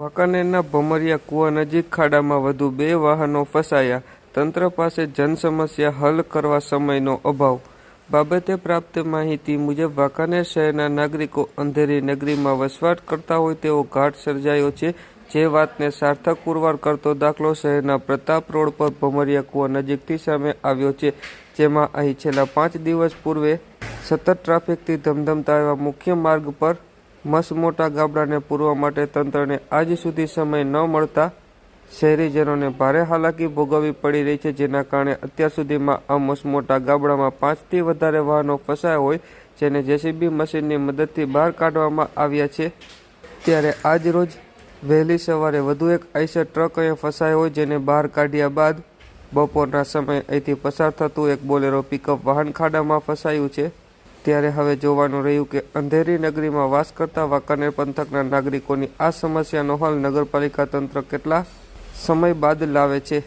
વાંકાનેરના ભમરિયા કુવા નજીક ખાડામાં વધુ બે વાહનો ફસાયા. તંત્ર પાસે જનસમસ્યા હલ કરવા સમયનો અભાવ. બાબતે પ્રાપ્ત માહિતી મુજબ વાંકાનેર શહેરના નાગરિકો અંધેરી નગરીમાં વસવાટ કરતા હોય તેવો ઘાટ સર્જાયો છે. જે વાતને સાર્થક પુરવાર કરતો દાખલો શહેરના પ્રતાપ રોડ પર ભમરિયા કુવા નજીકથી સામે આવ્યો છે. જેમાં અહીં છેલ્લા પાંચ દિવસ પૂર્વે સતત ટ્રાફિકથી ધમધમતા એવા મુખ્ય માર્ગ પર મસ્ત મોટા ગાબડાને પૂરવા માટે તંત્રને આજ સુધી સમય ન મળતા શહેરીજનોને ભારે હાલાકી ભોગવવી પડી રહી છે, જેના કારણે અત્યાર સુધીમાં આ મસમોટા મોટા ગાબડામાં પાંચથી વધારે વાહનો ફસાયા હોય, જેને જેસીબી મશીનની મદદથી બહાર કાઢવામાં આવ્યા છે. ત્યારે આજ રોજ વહેલી સવારે વધુ એક આઈસર ટ્રક અહીંયા ફસાયો હોય, જેને બહાર કાઢ્યા બાદ બપોરના સમયે અહીંથી પસાર થતું એક બોલેરો પિકઅપ વાહન ખાડામાં ફસાયું છે. ત્યારે હવે જોવાનું રહ્યું કે અંધેરી નગરીમાં વાસ કરતા વાંકાનેર પંથકના નાગરિકોની આ સમસ્યાનો હલ નગરપાલિકા તંત્ર કેટલા સમય બાદ લાવે છે.